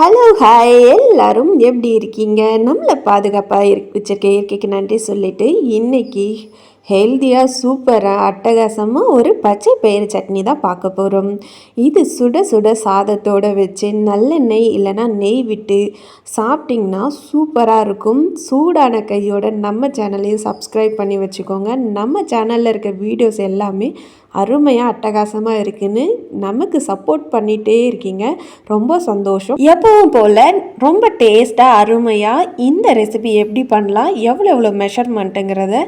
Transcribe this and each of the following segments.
Hello hi எல்லாரும் எப்படி இருக்கீங்க? நம்மளை பாதுகாப்பாக இரு வச்சிருக்க இயற்கைக்கு நன்றி சொல்லிட்டு இன்னைக்கு ஹெல்த்தியாக சூப்பராக அட்டகாசமாக ஒரு பச்சை பயிறு சட்னி தான் பார்க்க போகிறோம் இது சுட சுட சாதத்தோடு வச்சு நல்லெண்ணெய் இல்லைன்னா நெய் விட்டு சாப்பிட்டிங்கன்னா சூப்பராக இருக்கும். சூடான கையோட நம்ம சேனலையும் சப்ஸ்கிரைப் பண்ணி வச்சுக்கோங்க. நம்ம சேனலில் இருக்க வீடியோஸ் எல்லாமே அருமையாக அட்டகாசமாக இருக்குன்னு நமக்கு சப்போர்ட் பண்ணிகிட்டே இருக்கீங்க. ரொம்ப சந்தோஷம். எப்பவும் போல் ரொம்ப டேஸ்ட்டாக அருமையாக இந்த ரெசிபி எப்படி பண்ணலாம் எவ்வளோ எவ்வளோ மெஷர்மெண்ட்டுங்கிறத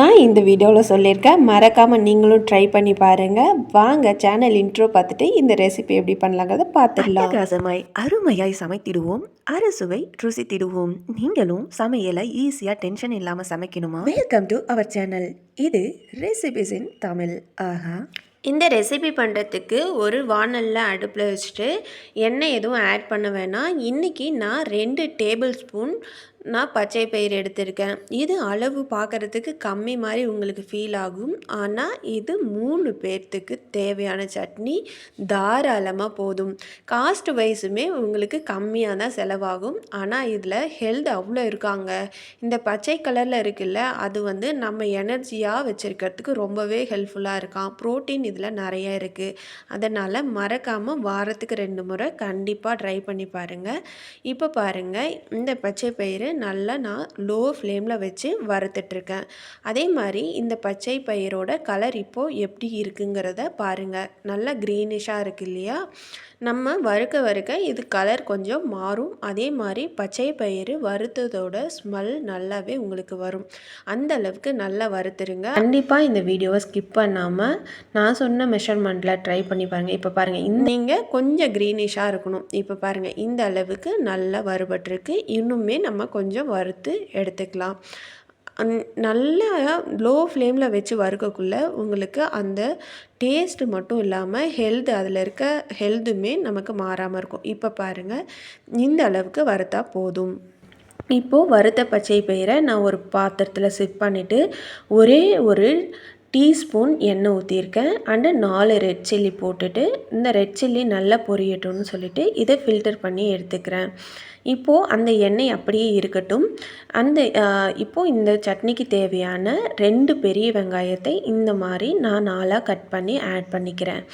நான் இந்த வீடியோவில் சொல்லியிருக்கேன். மறக்காமல் நீங்களும் ட்ரை பண்ணி பாருங்கள் வாங்க சேனல் இன்ட்ரோ பார்த்துட்டு இந்த ரெசிபி எப்படி பண்ணலாங்கிறத பார்த்துடலாம். அட்டகாசமாய் அருமையாய் சமைத்திடுவோம். அறுசுவை ருசித்திடுவோம். நீங்களும் சமையலை ஈஸியாக டென்ஷன் இல்லாமல் சமைக்கணுமா? வெல்கம் டு அவர் சேனல் இது ரெசிபிஸ் இன் தமிழ் ஆஹா. இந்த ரெசிபி பண்ணுறதுக்கு ஒரு வானலில் அடுப்பில் வச்சுட்டு எண்ணெய் எதுவும் ஆட் பண்ண வேணாம். இன்றைக்கி நான் ரெண்டு டேபிள் ஸ்பூன் நான் பச்சை பயிர் எடுத்திருக்கேன். இது அளவு பார்க்குறதுக்கு கம்மி மாதிரி உங்களுக்கு ஃபீல் ஆகும். ஆனால் இது மூணு பேர்த்துக்கு தேவையான சட்னி தாராளமாக போதும். காஸ்ட் வைஸுமே உங்களுக்கு கம்மியாக தான் செலவாகும். ஆனால் இதில் ஹெல்த் அவ்வளோ இருக்காங்க. இந்த பச்சை கலரில் இருக்குல்ல அது வந்து நம்ம எனர்ஜியாக வச்சுருக்கிறதுக்கு ரொம்பவே ஹெல்ப்ஃபுல்லாக இருக்கான் ப்ரோட்டீன் இதில் நிறைய இருக்குது அதனால் மறக்காமல் வாரத்துக்கு ரெண்டு முறை கண்டிப்பாக ட்ரை பண்ணி பாருங்கள் இப்போ பாருங்கள் இந்த பச்சை பயிறு நல்லா நான் லோ ஃப்ளேமில் வச்சு வறுத்துட்ருக்கேன். அதே மாதிரி இந்த பச்சை பயிரோட கலர் இப்போது எப்படி இருக்குங்கிறத பாருங்கள் நல்லா க்ரீனிஷாக இருக்கு இல்லையா? நம்ம வறுக்க வறுக்க இது கலர் கொஞ்சம் மாறும். அதே மாதிரி பச்சை பயிறு வறுத்ததோட ஸ்மெல் நல்லாவே உங்களுக்கு வரும். அந்த அளவுக்கு நல்லா வறுத்துருங்க. கண்டிப்பாக இந்த வீடியோவை ஸ்கிப் பண்ணாமல் நான் சொன்ன மெஷர்மெண்ட்டில் ட்ரை பண்ணி பாருங்கள் இப்போ பாருங்கள் நீங்கள் கொஞ்சம் க்ரீனிஷாக இருக்கணும். இப்போ பாருங்கள் இந்த அளவுக்கு நல்லா வறுபட்டிருக்கு. இன்னுமே நம்ம கொஞ்சம் வறுத்து எடுத்துக்கலாம். அந் நல்லா லோ ஃப்ளேமில் வச்சு வறுக்கக்குள்ளே உங்களுக்கு அந்த டேஸ்ட்டு மட்டும் இல்லாமல் ஹெல்த் அதில் இருக்க ஹெல்த்துமே நமக்கு மாறாமல் இருக்கும். இப்போ பாருங்கள் இந்த அளவுக்கு வறுத்தா போதும். இப்போது வறுத்த பச்சை பயிரை நான் ஒரு பாத்திரத்தில் செட் பண்ணிவிட்டு ஒரே ஒரு டீஸ்பூன் எண்ணெய் ஊற்றிருக்கேன் அண்டு நாலு ரெட் சில்லி போட்டுட்டு இந்த ரெட் சில்லி நல்லா பொரியட்டும்னு சொல்லிவிட்டு இதை ஃபில்டர் பண்ணி எடுத்துக்கிறேன். இப்போது அந்த எண்ணெய் அப்படியே இருக்கட்டும். அந்த இப்போது இந்த சட்னிக்கு தேவையான ரெண்டு பெரிய வெங்காயத்தை இந்த மாதிரி நான் நாளாக கட் பண்ணி ஆட் பண்ணிக்கிறேன்.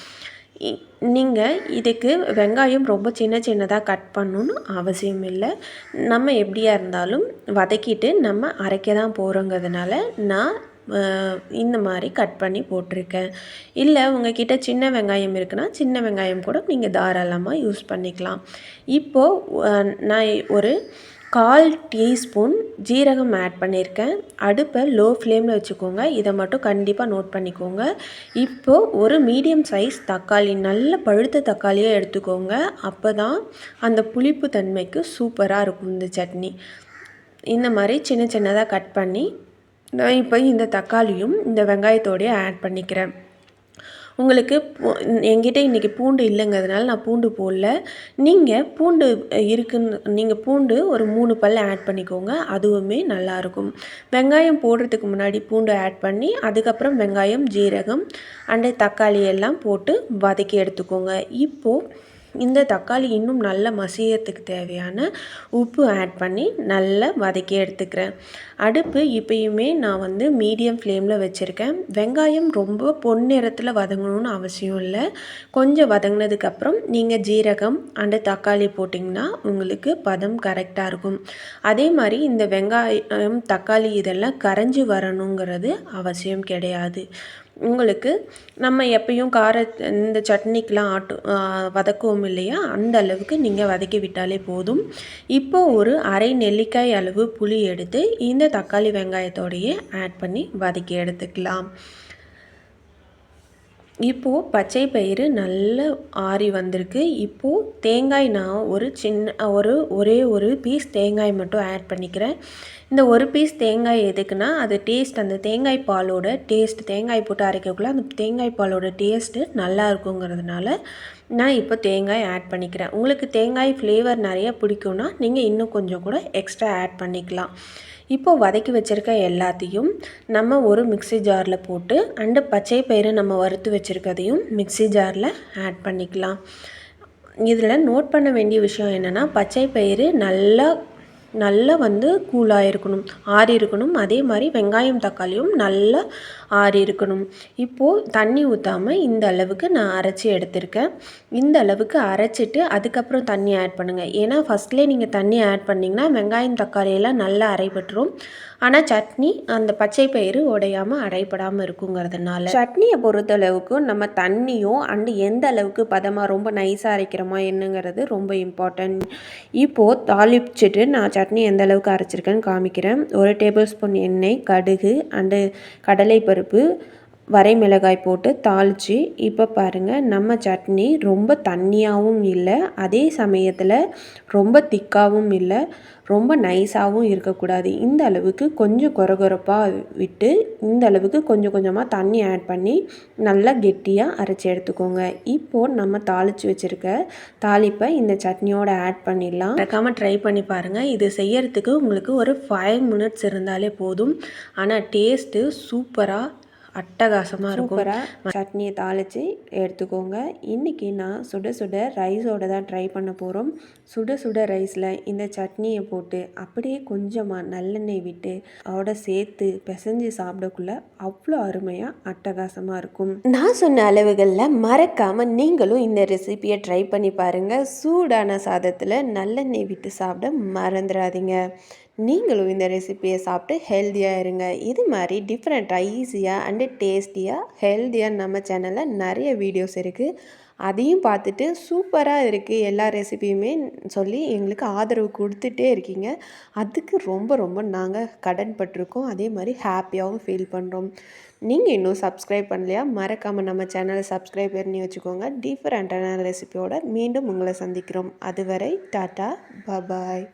நீங்கள் இதுக்கு வெங்காயம் ரொம்ப சின்ன சின்னதாக கட் பண்ணணுன்னு அவசியம் இல்லை. நம்ம எப்படியா இருந்தாலும் வதக்கிட்டு நம்ம அரைக்க தான் போகிறோங்கிறதுனால நான் இந்த மாதிரி கட் பண்ணி போட்டிருக்கேன். இல்லை உங்ககிட்ட சின்ன வெங்காயம் இருக்குன்னா சின்ன வெங்காயம் கூட நீங்கள் தாராளமாக யூஸ் பண்ணிக்கலாம். இப்போது நான் ஒரு கால் டீஸ்பூன் ஜீரகம் ஆட் பண்ணியிருக்கேன் அடுப்பை லோ ஃப்ளேமில் வச்சுக்கோங்க. இதை மட்டும் கண்டிப்பாக நோட் பண்ணிக்கோங்க. இப்போது ஒரு மீடியம் சைஸ் தக்காளி நல்ல பழுத்த தக்காளியாக எடுத்துக்கோங்க. அப்போ தான் அந்த புளிப்பு தன்மைக்கு சூப்பராக இருக்கும் இந்த சட்னி. இந்த மாதிரி சின்ன சின்னதாக கட் பண்ணி நான் இப்போ இந்த தக்காளியும் இந்த வெங்காயத்தோடையே ஆட் பண்ணிக்கிறேன். உங்களுக்கு எங்கிட்ட இன்றைக்கி பூண்டு இல்லைங்கிறதுனால நான் பூண்டு போடல. நீங்கள் பூண்டு இருக்குன்னு நீங்கள் பூண்டு ஒரு மூணு பல் ஆட் பண்ணிக்கோங்க அதுவுமே நல்லாயிருக்கும். வெங்காயம் போடுறதுக்கு முன்னாடி பூண்டு ஆட் பண்ணி அதுக்கப்புறம் வெங்காயம் ஜீரகம் அண்டை தக்காளி எல்லாம் போட்டு வதக்கி எடுத்துக்கோங்க. இப்போது இந்த தக்காளி இன்னும் நல்ல மசியத்துக்கு தேவையான உப்பு ஆட் பண்ணி நல்லா வதக்கி எடுத்துக்கிறேன். அடுப்பு இப்பயுமே நான் வந்து மீடியம் ஃப்ளேமில் வச்சுருக்கேன். வெங்காயம் ரொம்ப பொன்னிறத்தில் வதங்கணும்னு அவசியம் இல்லை. கொஞ்சம் வதங்கினதுக்கப்புறம் நீங்கள் ஜீரகம் அண்டு தக்காளி போட்டிங்கன்னா உங்களுக்கு பதம் கரெக்டாக இருக்கும். அதே மாதிரி இந்த வெங்காயம் தக்காளி இதெல்லாம் கரைஞ்சி வரணுங்கிறது அவசியம் கிடையாது. உங்களுக்கு நம்ம எப்பயும் கார இந்த சட்னிக்கெலாம் ஆட்டு வதக்குவோம் இல்லையா? அந்த அளவுக்கு நீங்கள் வதக்கி விட்டாலே போதும். இப்போ ஒரு அரை நெல்லிக்காய் அளவு புளி எடுத்து இந்த தக்காளி வெங்காயத்தோடையே ஆட் பண்ணி வதக்கி எடுத்துக்கலாம். இப்போது பச்சை பயிறு நல்ல ஆறி வந்திருக்கு. இப்போது தேங்காய் நான் ஒரு சின்ன ஒரு ஒரே ஒரு பீஸ் தேங்காய் மட்டும் ஆட் பண்ணிக்கிறேன். இந்த ஒரு பீஸ் தேங்காய் எதுக்குன்னா அது டேஸ்ட் அந்த தேங்காய் பாலோட டேஸ்ட் தேங்காய் போட்டு அரைக்கக்குள்ள அந்த தேங்காய் பாலோட டேஸ்ட்டு நல்லா இருக்குங்கிறதுனால நான் இப்போ தேங்காய் ஆட் பண்ணிக்கிறேன். உங்களுக்கு தேங்காய் ஃப்ளேவர் நிறைய பிடிக்கும்னா நீங்கள் இன்னும் கொஞ்சம் கூட எக்ஸ்ட்ரா ஆட் பண்ணிக்கலாம். இப்போது வதக்கி வச்சுருக்க எல்லாத்தையும் நம்ம ஒரு மிக்சி ஜாரில் போட்டு அண்டு பச்சை பயிறு நம்ம வறுத்து வச்சுருக்கதையும் மிக்சி ஜாரில் ஆட் பண்ணிக்கலாம். இதில் நோட் பண்ண வேண்டிய விஷயம் என்னென்னா பச்சை பயிறு நல்லா நல்லா வந்து கூலாக இருக்கணும் ஆறி இருக்கணும். அதே மாதிரி வெங்காயம் தக்காளியும் நல்லா ஆறி இருக்கணும். இப்போது தண்ணி ஊற்றாமல் இந்த அளவுக்கு நான் அரைச்சி எடுத்திருக்கேன். இந்த அளவுக்கு அரைச்சிட்டு அதுக்கப்புறம் தண்ணி ஆட் பண்ணுங்கள் ஏன்னா ஃபஸ்ட்லேயே நீங்கள் தண்ணி ஆட் பண்ணிங்கன்னா வெங்காயம் தக்காளியெல்லாம் நல்லா அரைப்பட்டுரும் ஆனால் சட்னி அந்த பச்சை பயிறு உடையாமல் அரைப்படாமல் இருக்குங்கிறதுனால சட்னியை பொறுத்தளவுக்கு நம்ம தண்ணியும் அண்டு எந்த அளவுக்கு பதமாக ரொம்ப நைஸாக அரைக்கிறோமா என்னங்கிறது ரொம்ப இம்பார்ட்டன்ட் இப்போது தாளிச்சிட்டு நான் சட்னி எந்த அளவுக்கு அரைச்சிருக்கேன்னு காமிக்கிறேன். ஒரு டேபிள் ஸ்பூன் எண்ணெய் கடுகு அண்டு கடலைப்பருப்பு வரை மிளகாய் போட்டு தாளித்து இப்போ பாருங்கள் நம்ம சட்னி ரொம்ப தண்ணியாகவும் இல்லை அதே சமயத்தில் ரொம்ப திக்காகவும் இல்லை ரொம்ப நைஸாகவும் இருக்கக்கூடாது. இந்த அளவுக்கு கொஞ்சம் கொரகொரப்பாக விட்டு இந்த அளவுக்கு கொஞ்சம் கொஞ்சமாக தண்ணி ஆட் பண்ணி நல்லா கெட்டியாக அரைச்சி எடுத்துக்கோங்க. இப்போது நம்ம தாளித்து வச்சுருக்க தாளிப்பை இந்த சட்னியோடு ஆட் பண்ணிடலாம். மறக்காமல் ட்ரை பண்ணி பாருங்கள் இது செய்யறதுக்கு உங்களுக்கு ஒரு ஃபைவ் மினிட்ஸ் இருந்தாலே போதும். ஆனால் டேஸ்ட்டு சூப்பராக அட்டகாசமாக இருக்கும். சட்னியை தாளித்து எடுத்துக்கோங்க. இன்றைக்கி நான் சுட சுட ரைஸோட தான் ட்ரை பண்ண போகிறோம் சுட சுட ரைஸில் இந்த சட்னியை போட்டு அப்படியே கொஞ்சமாக நல்லெண்ணெய் விட்டு அதோட சேர்த்து பிசைஞ்சு சாப்பிடக்குள்ள அவ்வளோ அருமையாக அட்டகாசமாக இருக்கும். நான் சொன்ன அளவுகளில் மறக்காமல் நீங்களும் இந்த ரெசிபியை ட்ரை பண்ணி பாருங்கள் சூடான சாதத்தில் நல்லெண்ணெய் விட்டு சாப்பிட மறந்துடாதீங்க. நீங்களும் இந்த ரெசிப்பியை சாப்பிட்டு ஹெல்த்தியாக இருங்க. இது மாதிரி டிஃப்ரெண்ட்டாக ஈஸியாக அண்டு டேஸ்டியாக ஹெல்த்தியாக நம்ம சேனலில் நிறைய வீடியோஸ் இருக்குது அதையும் பார்த்துட்டு சூப்பராக இருக்குது எல்லா ரெசிபியுமே சொல்லி எங்களுக்கு ஆதரவு கொடுத்துட்டே இருக்கீங்க. அதுக்கு ரொம்ப ரொம்ப நாங்கள் கடன் பட்டிருக்கோம் அதே மாதிரி ஹாப்பியாகவும் ஃபீல் பண்ணுறோம் நீங்கள் இன்னும் சப்ஸ்கிரைப் பண்ணலையா? மறக்காமல் நம்ம சேனலை சப்ஸ்கிரைப் பண்ணி வச்சுக்கோங்க. டிஃப்ரெண்ட்டான ரெசிபியோட மீண்டும் உங்களை சந்திக்கிறோம். அதுவரை டாட்டா பபாய்